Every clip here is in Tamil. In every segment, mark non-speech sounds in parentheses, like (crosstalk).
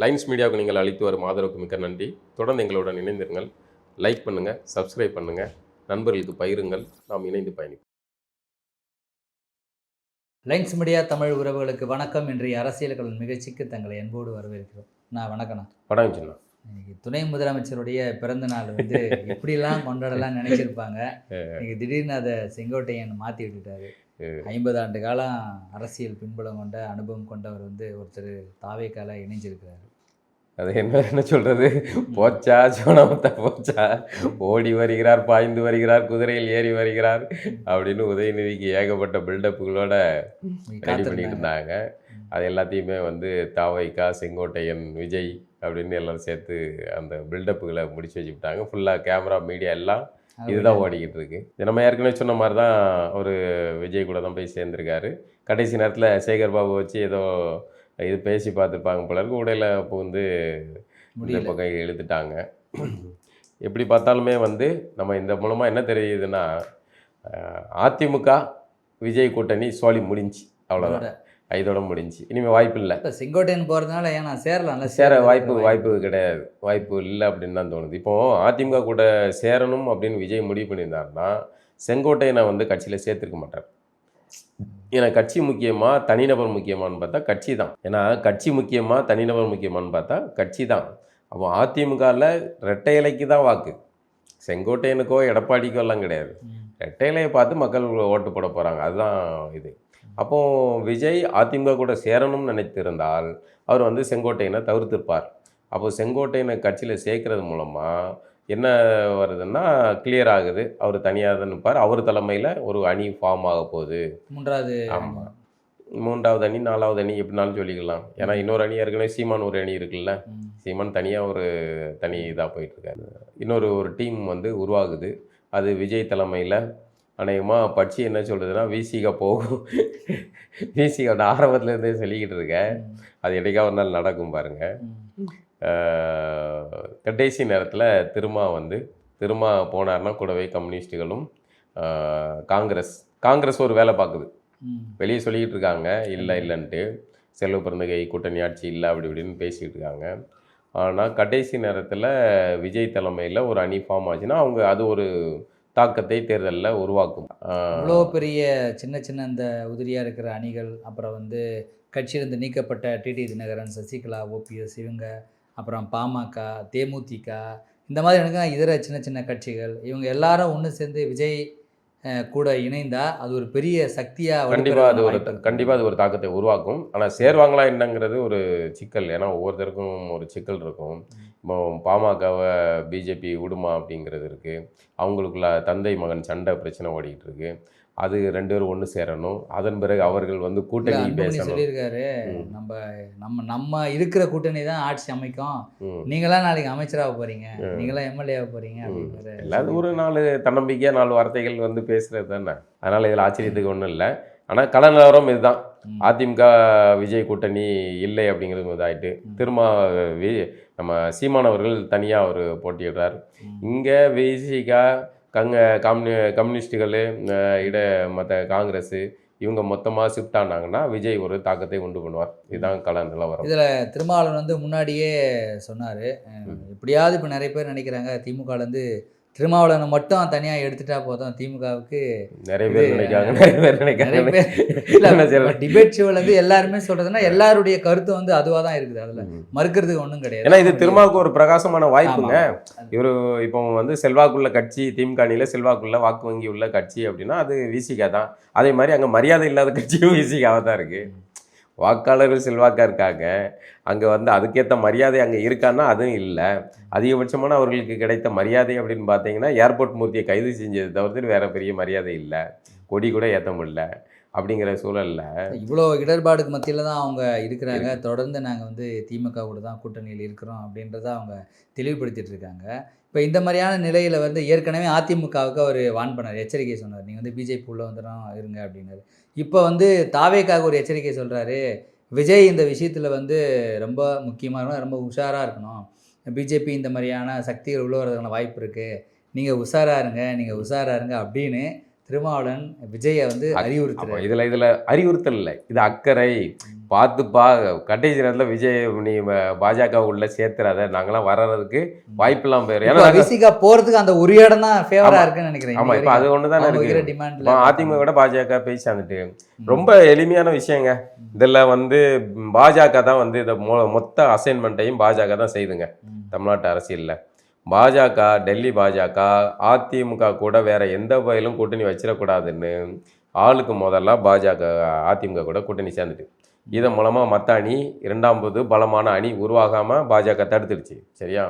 லைன்ஸ் மீடியாவுக்கு நீங்கள் அளித்து வரும் ஆதரவுக்கு மிக்க நன்றி. தொடர்ந்து எங்களுடன் இணைந்திருங்கள். லைக் பண்ணுங்கள் சப்ஸ்கிரைப் பண்ணுங்கள் நண்பர்களுக்கு பகிருங்கள். நாம் இணைந்து பயணிப்போம். லைன்ஸ் மீடியா தமிழ் உறவுகளுக்கு வணக்கம். இன்றைய அரசியல் கலன் நிகழ்ச்சிக்கு தங்களை அன்போடு வரவேற்கிறோம். நான் வணக்கண்ணா படம் சின்ன. இன்னைக்கு துணை முதலமைச்சருடைய பிறந்த நாள் வந்து எப்படிலாம் கொண்டாடலாம் நினைச்சிருப்பாங்க. இன்னைக்கு திடீர்னு அதை செங்கோட்டையன் மாற்றி விட்டுட்டாரு. ஐம்பது ஆண்டு காலம் அரசியல் பின்புலம் கொண்ட அனுபவம் கொண்டவர் வந்து ஒருத்தர் தாவேக்கால இணைஞ்சிருக்கிறாரு. அது என்ன என்ன சொல்றது? போச்சா சோனமத்தா போச்சா? ஓடி வருகிறார் பாய்ந்து வருகிறார் குதிரையில் ஏறி வருகிறார் அப்படின்னு உதயநிதிக்கு ஏகப்பட்ட பில்டப்புகளோட ரெடி பண்ணிட்டு. இருந்தாங்க. அது எல்லாத்தையுமே வந்து தாவைக்கா செங்கோட்டையன் விஜய் அப்படின்னு எல்லாரும் சேர்த்து அந்த பில்டப்புகளை முடிச்சு வச்சுக்கிட்டாங்க. ஃபுல்லாக கேமரா மீடியா எல்லாம் இதுதான் ஓடிக்கிட்டு இருக்கு. நம்ம ஏற்கனவே சொன்ன மாதிரி தான் ஒரு விஜய் கூட தான் போய் சேர்ந்துருக்காரு. கடைசி நேரத்தில் சேகர் பாபு வச்சு ஏதோ இது பேசி பார்த்துருப்பாங்க போல இருக்கு. உடையில புகுந்து இந்த முடியல. பக்கம் இழுத்துட்டாங்க. எப்படி பார்த்தாலுமே வந்து நம்ம இந்த மூலமாக என்ன தெரியுதுன்னா அதிமுக விஜய் கூட்டணி சோழி முடிஞ்சு. அவ்வளோதான் இதோட முடிஞ்சு. இனிமேல் வாய்ப்பு இல்லை. இப்ப செங்கோட்டையன் போறதுனால ஏன்னா சேரலாம்ல சேர வாய்ப்பு வாய்ப்பு கிடையாது. வாய்ப்பு இல்லை அப்படின்னு தான் தோணுது. இப்போ அதிமுக கூட சேரணும் அப்படின்னு விஜய் முடிவு பண்ணியிருந்தாருன்னா செங்கோட்டையனை வந்து கட்சியில் சேர்த்துருக்க மாட்டார். ஏன்னா கட்சி முக்கியமா தனிநபர் முக்கியமான்னு பார்த்தா கட்சி தான். ஏன்னா கட்சி முக்கியமா தனிநபர் முக்கியமான்னு பார்த்தா கட்சி தான். அப்போ அதிமுகவில் ரெட்டை இலைக்கு தான் வாக்கு. செங்கோட்டையனுக்கோ எடப்பாடிக்கோ எல்லாம் கிடையாது. ரெட்டை இலையை பார்த்து மக்கள் ஓட்டு போட போகிறாங்க அதுதான் இது. அப்போ விஜய் அதிமுக கூட சேரணும்னு நினைத்திருந்தால் அவர் வந்து செங்கோட்டையனை தவிர்த்திருப்பார். அப்போ செங்கோட்டையனை கட்சியில் சேர்க்கறது மூலமாக என்ன வருதுன்னா கிளியர் ஆகுது. அவர் தனியாக தான் நிற்பார் அவர் தலைமையில் ஒரு அணி ஃபார்ம் ஆக போகுது. மூன்றாவது ஆமாம் மூன்றாவது அணி நாலாவது அணி எப்படினாலும் சொல்லிக்கலாம். ஏன்னா இன்னொரு அணி ஏற்கனவே சீமான் ஒரு அணி இருக்குல்ல. சீமான் தனியாக ஒரு தனி இதாக போயிட்டுருக்காரு. இன்னொரு ஒரு டீம் வந்து உருவாகுது. அது விஜய் தலைமையில் அநேகமாக பட்சி என்ன சொல்கிறதுனா விசிகா போகும். (laughs) விசிகா நான் ஆரம்பத்துலேருந்தே சொல்லிக்கிட்டு இருக்கேன். அது என்னைக்கா ஒரு நாள் நடக்கும் பாருங்கள். கடைசி நேரத்தில் திருமா வந்து திருமா போனார்னா கூடவே கம்யூனிஸ்ட்டுகளும் ஆஹ், காங்கிரஸ் காங்கிரஸ் ஒரு வேலை பார்க்குது. வெளியே சொல்லிக்கிட்டு இருக்காங்க. இல்லை இல்லைன்ட்டு. செல்வ பிறந்தகை கூட்டணி ஆட்சி இல்லை அப்படி இப்படின்னு பேசிக்கிட்டு இருக்காங்க. ஆனால் கடைசி நேரத்தில் விஜய் தலைமையில் ஒரு அணி ஃபார்ம் ஆச்சுன்னா அவங்க அது ஒரு தாக்கத்தை தேர்தலில் உருவாக்கும். ஆஹ், இவ்வளோ பெரிய சின்ன சின்ன இந்த உதிரியாக இருக்கிற அணிகள் அப்புறம் வந்து கட்சியிலிருந்து நீக்கப்பட்ட டிடி தினகரன் சசிகலா ஓபிஎஸ் இவங்க அப்புறம் பாமக தேமுதிக இந்த மாதிரி எனக்கு இதர சின்ன சின்ன கட்சிகள். இவங்க எல்லாரும் ஒன்று சேர்ந்து விஜய் கூட இணைந்தா அது ஒரு பெரிய சக்தியாக கண்டிப்பாக அது ஒரு கண்டிப்பாக அது ஒரு தாக்கத்தை உருவாக்கும். ஆனால் சேர்வாங்களா என்னங்கிறது ஒரு சிக்கல். ஏன்னா ஒவ்வொருத்தருக்கும் ஒரு சிக்கல் இருக்கும். இப்போ பாமகவை பிஜேபி விடுமா அப்படிங்கிறது இருக்குது அவங்களுக்குள்ள தந்தை மகன் சண்டை பிரச்சனை ஓடிக்கிட்டு இருக்கு. அது ரெண்டு பேரும் ஒன்று சேரணும். அதன் பிறகு அவர்கள் வந்து கூட்டணி பேசணும். சொல்லியிருக்காரு. நம்ம நம்ம நம்ம இருக்கிற கூட்டணி தான் ஆட்சி அமைக்கும். நீங்களாம் நாளைக்கு அமைச்சராக போறீங்க. நீங்களாம் எம்எல்ஏ ஆக போறீங்க எல்லாரும் ஒரு நாலு தன்னம்பிக்கையாக நாலு வார்த்தைகள் வந்து பேசுறது தானே? அதனால் இதில் ஆச்சரியத்துக்கு ஒன்றும் இல்லை. ஆனால் கள நிலவரம் இதுதான். அதிமுக விஜய் கூட்டணி இல்லை அப்படிங்கிறது இதாயிட்டு திரும்ப வி நம்ம சீமானவர்கள் தனியாக அவர் போட்டியிடுறார். இங்கே விசிகா கங்க கம்யூனி கம்யூனிஸ்ட்டுகள் இட மற்ற காங்கிரஸ் இவங்க மொத்தமாக ஷிஃப்ட் ஆனாங்கன்னா விஜய் ஒரு தாக்கத்தை உண்டு பண்ணுவார். இதுதான் கள நிலவரம். இதுல திருமாவளவன் வந்து முன்னாடியே சொன்னாரு. எப்படியாவது இப்ப நிறைய பேர் நினைக்கிறாங்க திமுகல இருந்து திருமாவளவனை மட்டும் தனியா எடுத்துட்டா போதும் திமுகவுக்கு. நிறைய பேர் நினைக்காங்க நிறைய பேர் நினைக்காங்க? டிபேட் இருந்து எல்லாருமே சொல்றதுன்னா எல்லாருடைய கருத்து வந்து அதுவா தான் இருக்குது அதுல. மறுக்கிறதுக்கு ஒண்ணும் கிடையாது. ஏன்னா இது திருமாவுக்கு ஒரு பிரகாசமான வாய்ப்புங்க. இவர் இப்போ வந்து செல்வாக்குள்ள கட்சி திமுக அணியில செல்வாக்குள்ள வாக்கு வங்கி உள்ள கட்சி அப்படின்னா அது விசிகா தான். அதே மாதிரி அங்கே மரியாதை இல்லாத கட்சியும் விசிகாவாக தான் இருக்கு. வாக்காளர்கள் செல்வாக்கா இருக்காங்க அங்கே வந்து அதுக்கேற்ற மரியாதை அங்கே இருக்கான்னா அதுவும் இல்லை. அதிகபட்சமான அவர்களுக்கு கிடைத்த மரியாதை அப்படின்னு பார்த்தீங்கன்னா ஏர்போர்ட் மூர்த்தியை கைது செஞ்சதை தவிர்த்து வேற பெரிய மரியாதை இல்லை. கொடி கூட ஏற்ற முடியல அப்படிங்கிற சூழல்ல இவ்வளோ இடர்பாடுக்கு மத்தியில தான் அவங்க இருக்கிறாங்க. தொடர்ந்து நாங்கள் வந்து திமுக கூட தான் கூட்டணியில் இருக்கிறோம் அப்படின்றத அவங்க தெளிவுபடுத்திட்டு இருக்காங்க. இப்போ இந்த மாதிரியான நிலையில் வந்து ஏற்கனவே அதிமுகவுக்கு அவர் வான் பண்ணார் எச்சரிக்கை சொன்னார். நீங்கள் வந்து பிஜேபி உள்ள வந்துடும் இருங்க அப்படின்னாரு. இப்போ வந்து தாவேக்காக ஒரு எச்சரிக்கை சொல்கிறாரு விஜய் இந்த விஷயத்தில் வந்து ரொம்ப முக்கியமாக இருக்கணும் ரொம்ப உஷாராக இருக்கணும். பிஜேபி இந்த மாதிரியான சக்திகள் உள்ள வரதுக்கான வாய்ப்பு இருக்குது நீங்கள் உஷாரா இருங்க நீங்கள் உஷாரா இருங்க அப்படின்னு திருமாவளவன் விஜயை வந்து அப்ப அறிவுறுத்துறாரு. இதுல இதுல அறிவுறுத்தல் இல்லை. இது அக்கறை. பார்த்து பா கடைசி நேரத்தில் விஜய் நீ பாஜக உள்ள சேர்த்துறாத. நாங்களாம் வர்றதுக்கு வாய்ப்பெல்லாம் போயிடும் ஏன்னா விசிகா போறதுக்கு அந்த ஒரு இடம் தான் ஃபேவரா ஆமா. இருக்குன்னு நினைக்கிறேன் ஆமா இப்போ அது ஒன்று தானே இருக்கு. டிமாண்ட்ல இப்போ அதிமுக விட பாஜக போய் சேர்ந்துட்டு ரொம்ப எளிமையான விஷயங்க. இதில் வந்து பாஜக தான் வந்து இதை மொ மொத்த அசைன்மெண்ட்டையும் பாஜக தான் செய்துங்க. தமிழ்நாட்டு அரசியலில். பாஜக டெல்லி பாஜக அதிமுக கூட வேற எந்த வகையிலும் கூட்டணி வச்சிடக்கூடாதுன்னு ஆளுக்கு முதல்ல பாஜக அதிமுக கூட கூட்டணி சேர்ந்துட்டு. இதன் மூலமாக மற்ற அணி இரண்டாம் போது பலமான அணி உருவாகாமல் பாஜக தடுத்துடுச்சு. சரியா?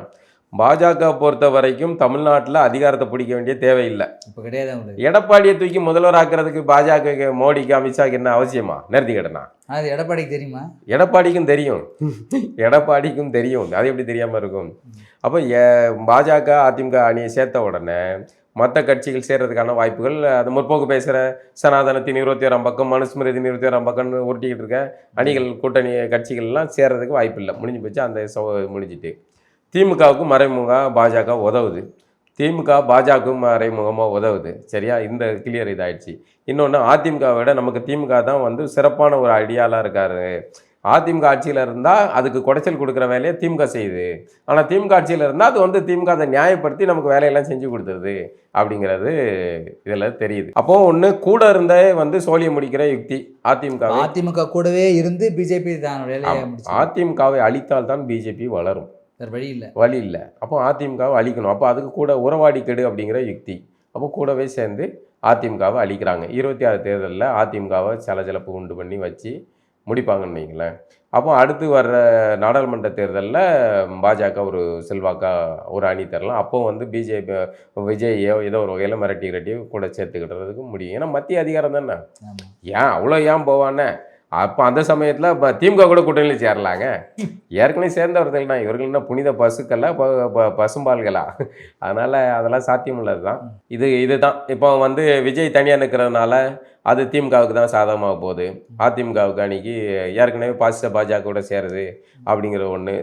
பாஜக பொறுத்த வரைக்கும் தமிழ்நாட்டில் அதிகாரத்தை பிடிக்க வேண்டிய தேவையில்லை. இப்போ கிடையாது எடப்பாடியை தூக்கி முதல்வர் ஆக்குறதுக்கு பாஜக மோடிக்கு அமித்ஷாக்கு என்ன அவசியமா? நிறுத்தி கிடனா அது எடப்பாடிக்கு தெரியுமா? எடப்பாடிக்கும் தெரியும். எடப்பாடிக்கும் தெரியும். அது எப்படி தெரியாமல் இருக்கும்? அப்போ பாஜக அதிமுக அணியை சேர்த்த உடனே மற்ற கட்சிகள் சேர்றதுக்கான வாய்ப்புகள் அது முற்போக்கு பேசுகிற சனாதனத்தின் இருபத்தி ஓராம் பக்கம் மனுஸ்மிருதியின் இருபத்தி ஓராம் பக்கம்னு உருட்டிக்கிட்டு இருக்க அணிகள் கூட்டணி கட்சிகள்லாம் சேர்றதுக்கு வாய்ப்பு இல்லை. முடிஞ்சு போச்சு அந்த சோ முடிஞ்சிட்டு. திமுகவுக்கு மறைமுக பாஜக உதவுது. திமுக பாஜகவும் மறைமுகமாக உதவுது. சரியா? இந்த கிளியர் இதாயிடுச்சு. இன்னொன்று அதிமுக விட நமக்கு திமுக தான் வந்து சிறப்பான ஒரு ஐடியாலாம் இருக்காரு. அதிமுக ஆட்சியில் இருந்தால் அதுக்கு குடைச்சல் கொடுக்குற வேலையை திமுக செய்யுது. ஆனால் திமுக ஆட்சியில் இருந்தால் அது வந்து திமுக அதை நியாயப்படுத்தி நமக்கு வேலையெல்லாம் செஞ்சு கொடுத்துருது அப்படிங்கிறது இதில் தெரியுது. அப்போ ஒன்று கூட இருந்தே வந்து சோழியை முடிக்கிற யுக்தி அதிமுக அதிமுக கூடவே இருந்து பிஜேபி தான் அதிமுகவை அழித்தால் தான் பிஜேபி வளரும். வேற வழி இல்ல. வழி இல்லை. அப்போ அதிமுகவை அழிக்கணும். அப்போ அதுக்கு கூட உறவாடி கெடு அப்படிங்கிற யுக்தி. அப்போ கூடவே சேர்ந்து அதிமுகவை அழிக்கிறாங்க. இருபத்தி ஆறு தேர்தலில் அதிமுகவை சலசலப்பு உண்டு பண்ணி வச்சு முடிப்பாங்கன்னு வைங்களேன் அப்போ அடுத்து வர்ற நாடாளுமன்ற தேர்தலில் பாஜக ஒரு செல்வாக்கா ஒரு அணி தரலாம். அப்போ வந்து பிஜேபி விஜயோ ஏதோ ஒரு வகையில் மிரட்டி கிரட்டி கூட சேர்த்துக்கிட்டதுக்கு முடியும். ஏன்னா மத்திய அதிகாரம் தானே? ஏன் அவ்வளோ ஏன் போவானே? அப்போ அந்த சமயத்தில் இப்போ திமுக கூட கூட்டணியில் சேரலாங்க. ஏற்கனவே சேர்ந்தவர்கள் தான். இவர்கள் என்ன புனித பசுக்களா? ப- ப- பசும்பால்களா? அதனால் அதெல்லாம் சாத்தியமுள்ளது தான் இது இதுதான். இப்போ வந்து விஜய் தனியாக நிற்கிறதுனால அது திமுகவுக்கு தான் சாதகமாக போகுது. அதிமுகவுக்கு அன்னைக்கு ஏற்கனவே பாசிச பாஜக கூட சேருது அப்படிங்கிற ஒன்று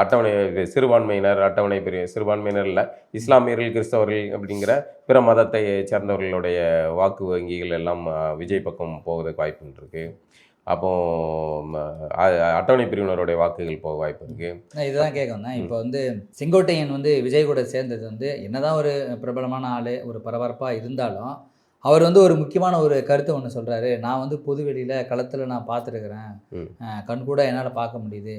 அட்டவணை சிறுபான்மையினர் அட்டவணை பிரிவு சிறுபான்மையினர் இல்லை இஸ்லாமியர்கள் கிறிஸ்தவர்கள் அப்படிங்கிற பிற மதத்தை சேர்ந்தவர்களுடைய வாக்கு வங்கிகள் எல்லாம் விஜய் பக்கம் போகிறதுக்கு வாய்ப்புன்னு இருக்குது அப்போ அட்டவணை பிரிவினருடைய வாக்குகள் போக வாய்ப்பு இருக்கு. நான் இதுதான் கேட்க வந்தேன் இப்போ வந்து செங்கோட்டையன் வந்து விஜய் கூட சேர்ந்தது வந்து என்னதான் ஒரு பிரபலமான ஆள் ஒரு பரபரப்பாக இருந்தாலும் அவர் வந்து ஒரு முக்கியமான ஒரு கருத்தை ஒன்று சொல்கிறாரு நான் வந்து பொது வெளியில் களத்தில் நான் பார்த்துருக்குறேன். கண் கூட என்னால் பார்க்க முடியுது.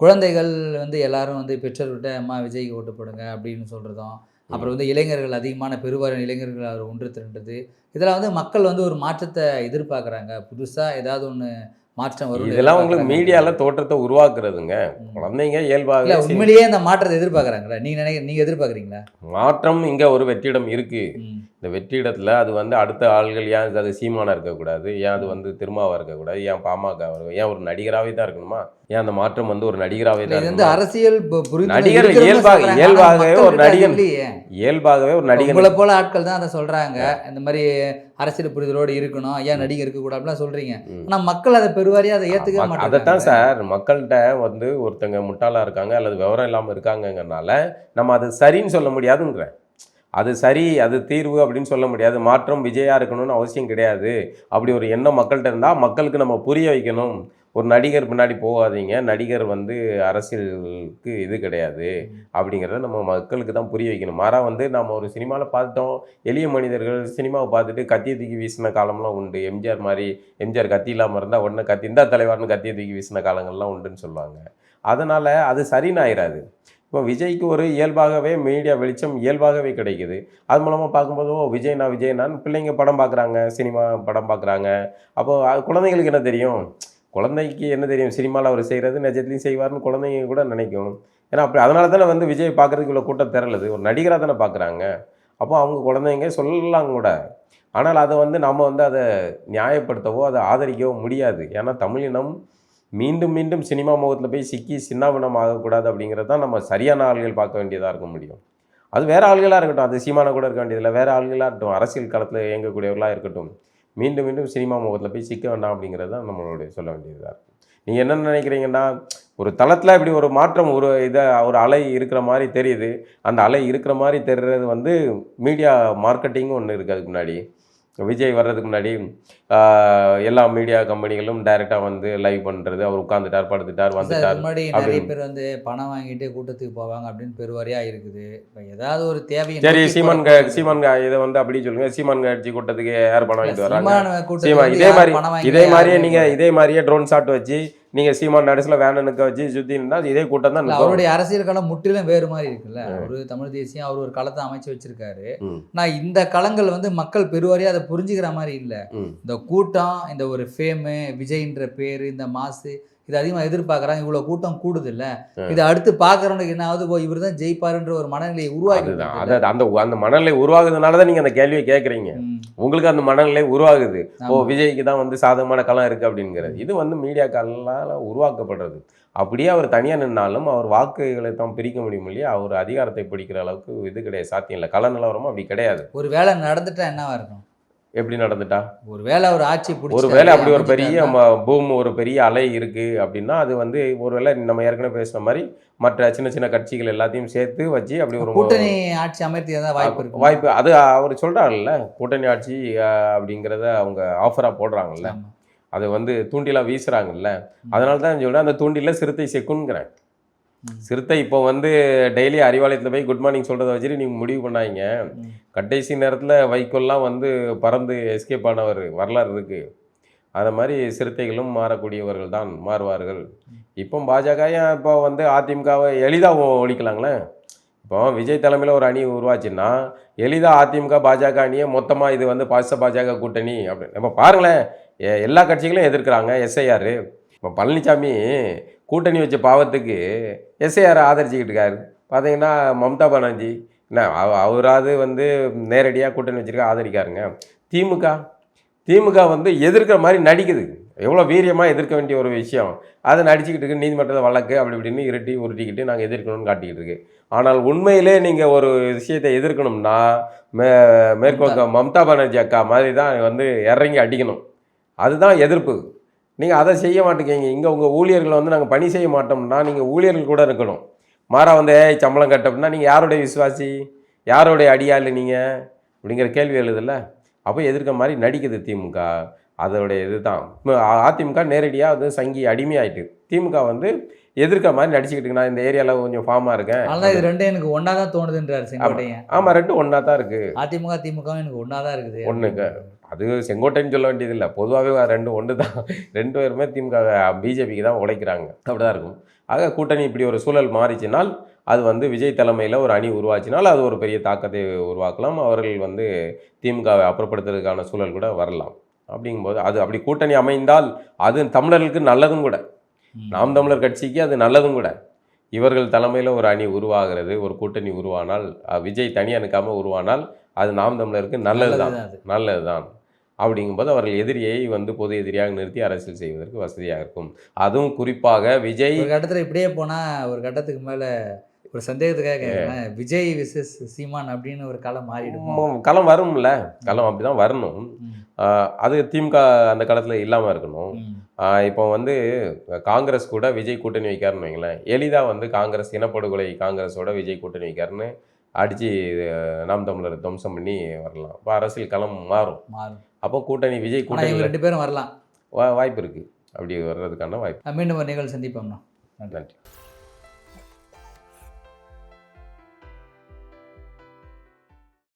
குழந்தைகள் வந்து எல்லாரும் வந்து பெற்றோர்கிட்ட அம்மா விஜய்க்கு ஓட்டு போடுங்க அப்படின்னு சொல்கிறதும் அப்புறம் வந்து இளைஞர்கள் அதிகமான பெருவாரியான இளைஞர்கள் அவர் ஒன்று திரண்டது. இதில் வந்து மக்கள் வந்து ஒரு மாற்றத்தை எதிர்பார்க்குறாங்க. புதுசாக ஏதாவது ஒன்று மாற்றம் வரும் இதெல்லாம் உங்களுக்கு மீடியாவில் தோற்றத்தை உருவாக்குறதுங்க. குழந்தைங்க இல்லை இயல்பாக உண்மையிலேயே இந்த மாற்றத்தை எதிர்பார்க்குறாங்களா நீங்கள் நினைக்க நீங்கள் எதிர்பார்க்குறீங்களா? மாற்றம் இங்கே ஒரு வெற்றிடம் இருக்கு. ம். இந்த வெற்றிடத்தில் அது வந்து அடுத்த ஆள்கள் ஏன் அது சீமானா இருக்கக்கூடாது? ஏன் அது வந்து திருமாவா இருக்கக்கூடாது? ஏன் பாமக இருக்கும் ஏன் ஒரு நடிகராகவே தான் இருக்கணுமா? ஏன் அந்த மாற்றம் வந்து ஒரு நடிகராகவே தான் வந்து? அரசியல் நடிகர் இயல்பாக-. இயல்பாகவே ஒரு இல்லையே. இயல்பாகவே ஒரு நடிகர் போல ஆட்கள் தான் அதை சொல்றாங்க. இந்த மாதிரி அரசியல் புரிதலோடு இருக்கணும் ஏன் நடிகர் இருக்கக்கூடாது அப்படிலாம் சொல்றீங்க. ம். ஆனா மக்கள் அதை பெருவாரியா அதை மக்- மாட்டாங்க அதைத்தான் சார் மக்கள்கிட்ட வந்து ஒருத்தங்க முட்டாளா இருக்காங்க அல்லது விவரம் இல்லாமல் இருக்காங்கங்கனால நம்ம அது சரின்னு சொல்ல முடியாதுங்கிறேன். அது சரி அது தீர்வு அப்படின்னு சொல்ல முடியாது. மாற்றம் விஜயா இருக்கணும்னு அவசியம் கிடையாது. அப்படி ஒரு எண்ணம் மக்கள்கிட்ட இருந்தால் மக்களுக்கு நம்ம புரிய வைக்கணும். ஒரு நடிகர் பின்னாடி போகாதீங்க. நடிகர் வந்து அரசியலுக்கு இது கிடையாது. அப்படிங்கிறத நம்ம மக்களுக்கு தான் புரிய வைக்கணும். மாறா வந்து நம்ம ஒரு சினிமாவில் பார்த்துட்டோம். எளிய மனிதர்கள் சினிமாவை பார்த்துட்டு கத்தியை தூக்கி வீசின காலம்லாம் உண்டு. எம்ஜிஆர் மாதிரி எம்ஜிஆர் கத்தி இல்லாமல் இருந்தால் உடனே கத்தி இந்த தலைவர்னு கத்தியை தூக்கி வீசின காலங்கள்லாம் உண்டுன்னு சொல்லுவாங்க. அதனால் அது சரின்னு ஆயிராது இப்போ விஜய்க்கு ஒரு இயல்பாகவே மீடியா வெளிச்சம் இயல்பாகவே கிடைக்குது. அது மூலமாக பார்க்கும்போது ஓ விஜய்னா விஜய்னான்னு பிள்ளைங்க படம் பார்க்குறாங்க சினிமா படம் பார்க்குறாங்க. அப்போ அது குழந்தைங்களுக்கு என்ன தெரியும்? குழந்தைக்கு என்ன தெரியும்? சினிமாவில் அவர் செய்கிறது நிஜத்துலையும் செய்வார்னு குழந்தைங்க கூட நினைக்கும். ஏன்னா அப்படி அதனால தானே வந்து விஜய் பார்க்குறதுக்கு இவ்வளோ கூட்டம் திரளுது. ஒரு நடிகராக தானே பார்க்குறாங்க அப்போ அவங்க குழந்தைங்க சொல்லலாம் கூட. ஆனால் அதை வந்து நம்ம வந்து அதை நியாயப்படுத்தவோ அதை ஆதரிக்கவோ முடியாது. ஏன்னா தமிழினம் மீண்டும் மீண்டும் சினிமா முகத்தில் போய் சிக்கி சின்னாபின்னம் ஆகக்கூடாது அப்படிங்கிறது தான் நம்ம சரியான ஆள்கள் பார்க்க வேண்டியதாக இருக்க முடியும். அது வேறு ஆள்களாக இருக்கட்டும். அது சீமான கூட இருக்க வேண்டியதில்லை. வேறு ஆள்களாக இருக்கட்டும். அரசியல் களத்தில் இயங்கக்கூடியவர்களாக இருக்கட்டும். மீண்டும் மீண்டும் சினிமா முகத்தில் போய் சிக்க வேண்டாம் அப்படிங்கிறது தான் நம்மளுடைய சொல்ல வேண்டியதாக இருக்குது நீங்கள் என்ன நினைக்கிறீங்கன்னா ஒரு தளத்தில் இப்படி ஒரு மாற்றம் ஒரு இதை ஒரு அலை இருக்கிற மாதிரி தெரியுது. அந்த அலை இருக்கிற மாதிரி தெரிகிறது வந்து மீடியா மார்க்கெட்டிங்கும் ஒன்று இருக்குது அதுக்கு முன்னாடி. விஜய் வர்றதுக்கு முன்னாடி எல்லா மீடியா கம்பெனிகளும் டைரெக்டாக வந்து லைவ் பண்ணுறது அவர் உட்காந்துட்டார் படுத்துட்டார் வந்துட்டார் முன்னாடி நிறைய. பேர் வந்து பணம் வாங்கிட்டு கூட்டத்துக்கு போவாங்க அப்படின்னு பெருவாரியா இருக்குது இப்போ ஏதாவது ஒரு தேவையை சரி சீமான் சீமான் இதை வந்து அப்படி சொல்லுங்க சீமான் கட்சி கூட்டத்துக்கு யார் பணம் வாங்கிட்டு வராங்க இதே மாதிரி இதே மாதிரியே யாருமே நீங்க போகல. இதே மாதிரியே ட்ரோன் ஷாட் வச்சு நீங்க சீமான் நடுசுல வேன நிக்க வச்சு சுத்தினா இதே கூட்டம் தான். அவருடைய அரசியல் களம் முற்றிலும் வேறு மாதிரி இருக்குல்ல. அவரு தமிழ் தேசியம் அவர் ஒரு களத்தை அமைச்சு வச்சிருக்காரு. நான் இந்த களங்கள் வந்து மக்கள் பெருவாரியா அதை புரிஞ்சுக்கிற மாதிரி இல்ல. இந்த கூட்டம் இந்த ஒரு ஃபேமு விஜய்ன்ற பேரு இந்த மாசு இது அதிகமாக எதிர்பார்க்குறாங்க. இவ்வளோ கூட்டம் கூடுது இல்ல. இதை அடுத்து பார்க்குறவனுக்கு என்ன ஆகுது இவர் தான் ஜெயிப்பாருன்ற ஒரு மனநிலையை விட்டுருது. அதாவது அந்த அந்த மனநிலை உருவாகுதுனால தான் நீங்க அந்த கேள்வியை கேட்குறீங்க. உங்களுக்கு அந்த மனநிலை உருவாகுது. ஓ. விஜய்க்கு தான் வந்து சாதகமான களம் இருக்கு அப்படிங்கிறது. இது வந்து மீடியா காலால் உருவாக்கப்படுறது. அப்படியே அவர் தனியாக நின்னாலும் அவர் வாக்குகளை தான் பிரிக்க முடியும் இல்லையா? அவர் அதிகாரத்தை பிடிக்கிற அளவுக்கு இது கிடையாது. சாத்தியம் இல்லை. கள நிலவரமும் அப்படி கிடையாது. ஒரு வேலை நடந்துட்டா என்னவா இருக்கும்? எப்படி நடந்துட்டா? ஒரு வேலை ஒரு ஆட்சி ஒரு வேளை அப்படி ஒரு பெரிய பூம் ஒரு பெரிய அலை இருக்கு அப்படின்னா அது வந்து ஒருவேளை நம்ம ஏற்கனவே பேசின மாதிரி மற்ற சின்ன சின்ன கட்சிகள் எல்லாத்தையும் சேர்த்து வச்சு அப்படி ஒரு கூட்டணி ஆட்சி அமைத்து வாய்ப்பு இருக்கு வாய்ப்பு. அது அவர் சொல்றாருல்ல கூட்டணி ஆட்சி அப்படிங்கிறத அவங்க ஆஃபரா போடுறாங்கல்ல. அதை வந்து தூண்டிலா வீசுறாங்கல்ல. அதனால தான் சொல்றேன் அந்த தூண்டில சிறுத்தை செக்குங்கிறேன். சிறுத்தை இப்போ வந்து டெய்லி அறிவாலயத்தில் போய் குட் மார்னிங் சொல்கிறத வச்சுட்டு நீங்கள் முடிவு பண்ணாங்க கடைசி நேரத்தில் வைக்கோல்லாம் வந்து பறந்து எஸ்கேப் ஆனவர் வரலாறு இருக்குது அதை மாதிரி சிறுத்தைகளும் மாறக்கூடியவர்கள் தான் மாறுவார்கள். இப்போ பாஜக ஏன் இப்போ வந்து அதிமுகவை எளிதாக ஒழிக்கலாங்களே? இப்போ விஜய் தலைமையில் ஒரு அணி உருவாச்சுன்னா எளிதாக அதிமுக பாஜக அணியை மொத்தமாக இது வந்து பாச பாஜக கூட்டணி அப்படின்னு நம்ம பாருங்களேன் எல்லா கட்சிகளும் எதிர்க்கிறாங்க எஸ்ஐஆர். இப்போ பழனிசாமி கூட்டணி வச்ச பாவத்துக்கு எஸ்ஐஆர் ஆதரிச்சுக்கிட்டு இருக்காரு. பார்த்தீங்கன்னா மம்தா பானர்ஜி என்ன அவ- அவராவது வந்து நேரடியாக கூட்டணி வச்சிருக்க ஆதரிக்காருங்க. திமுக திமுக வந்து எதிர்க்கிற மாதிரி நடிக்குது. எவ்வளோ வீரியமாக எதிர்க்க வேண்டிய ஒரு விஷயம். அதை நடிச்சுக்கிட்டு இருக்கு நீதிமன்றத்தில் வழக்கு அப்படி இப்படின்னு இருட்டி உருட்டிக்கிட்டு நாங்கள் எதிர்க்கணும்னு காட்டிக்கிட்டு இருக்கு. ஆனால் உண்மையிலே நீங்கள் ஒரு விஷயத்தை எதிர்க்கணும்னா மே மேற்கொண்ட மம்தா பானர்ஜி அக்கா மாதிரி தான் வந்து இறங்கி அடிக்கணும். அதுதான் எதிர்ப்பு. நீங்கள் அதை செய்ய மாட்டேங்கிங்க இங்கே உங்கள் ஊழியர்களை வந்து நாங்கள் பணி செய்ய மாட்டோம்னா நீங்கள் ஊழியர்கள் கூட இருக்கணும். மாறா வந்து ஏய் சம்பளம் கட்ட அப்படின்னா நீங்கள் யாருடைய விசுவாசி? யாருடைய அடியாள் நீங்கள் அப்படிங்கிற கேள்வி எழுதுல அப்போ எதிர்க்க மாதிரி நடிக்குது திமுக. அதோடைய இது தான் அதிமுக நேரடியாக வந்து சங்கி அடிமையாயிட்டு. திமுக வந்து எதிர்க்க மாதிரி நடிச்சுக்கிட்டு. நான் இந்த ஏரியாவில் கொஞ்சம் ஃபார்மாக இருக்கேன். அதனால இது ரெண்டும் எனக்கு ஒன்னா தான் தோணுதுன்றாரு செங்கோட்டையன். ஆமாம் ரெண்டும் ஒன்றா தான் இருக்குது அதிமுக திமுக எனக்கு ஒன்னா தான் இருக்குது. ஒண்ணுங்க. அது செங்கோட்டைன்னு சொல்ல வேண்டியதில்லை. பொதுவாகவே ரெண்டும் ஒன்று தான். ரெண்டு பேருமே திமுக பிஜேபிக்கு தான் உழைக்கிறாங்க. அப்படிதான் இருக்கும். ஆக கூட்டணி இப்படி ஒரு சூழல் மாறிச்சினால் அது வந்து விஜய் தலைமையில் ஒரு அணி உருவாச்சினால் அது ஒரு பெரிய தாக்கத்தை உருவாக்கலாம். அவர்கள் வந்து திமுகவை அப்புறப்படுத்துறதுக்கான சூழல் கூட வரலாம். அப்படிங்கும்போது அது அப்படி கூட்டணி அமைந்தால் அது தமிழர்களுக்கு நல்லதும் கூட. நாம் தமிழர் கட்சிக்கு அது நல்லதும் கூட. இவர்கள் தலைமையில் ஒரு அணி உருவாகிறது ஒரு கூட்டணி உருவானால் விஜய் தனியாக நிற்காம உருவானால் அது நாம் தமிழருக்கு நல்லது தான் நல்லதுதான். நல்லதுதான். அப்படிங்கும்போது அவர்கள் எதிரியை வந்து பொது எதிரியாக நிறுத்தி அரசியல் செய்வதற்கு வசதியாக இருக்கும். அதுவும் குறிப்பாக விஜய் ஒரு கட்டத்துல இப்படியே போனா ஒரு கட்டத்துக்கு மேல ஒரு சந்தேகத்துக்காக கேட்குறேன் விஜய் விசஸ் சீமான் அப்படின்னு ஒரு களம் மாறிடும்? களம் வரும்ல. களம் அப்படிதான் வரணும். அது திமுக அந்த களத்தில் இல்லாமல் இருக்கணும். இப்போ வந்து காங்கிரஸ் கூட விஜய் கூட்டணி வைக்காருன்னு வைங்களேன். எளிதாக வந்து காங்கிரஸ் இனப்படுகொலை காங்கிரஸோட விஜய் கூட்டணி வைக்காருன்னு அடித்து நாம் தமிழர் துவம்சம் பண்ணி வரலாம். இப்போ அரசியல் களம் மாறும். அப்போ கூட்டணி விஜய் கூட்டணி ரெண்டு பேரும் வரலாம். வாய்ப்பு இருக்குது அப்படி வர்றதுக்கான வாய்ப்பு. மீண்டும் ஒரு நிகழ்வு சந்திப்போம்னா நன்றி.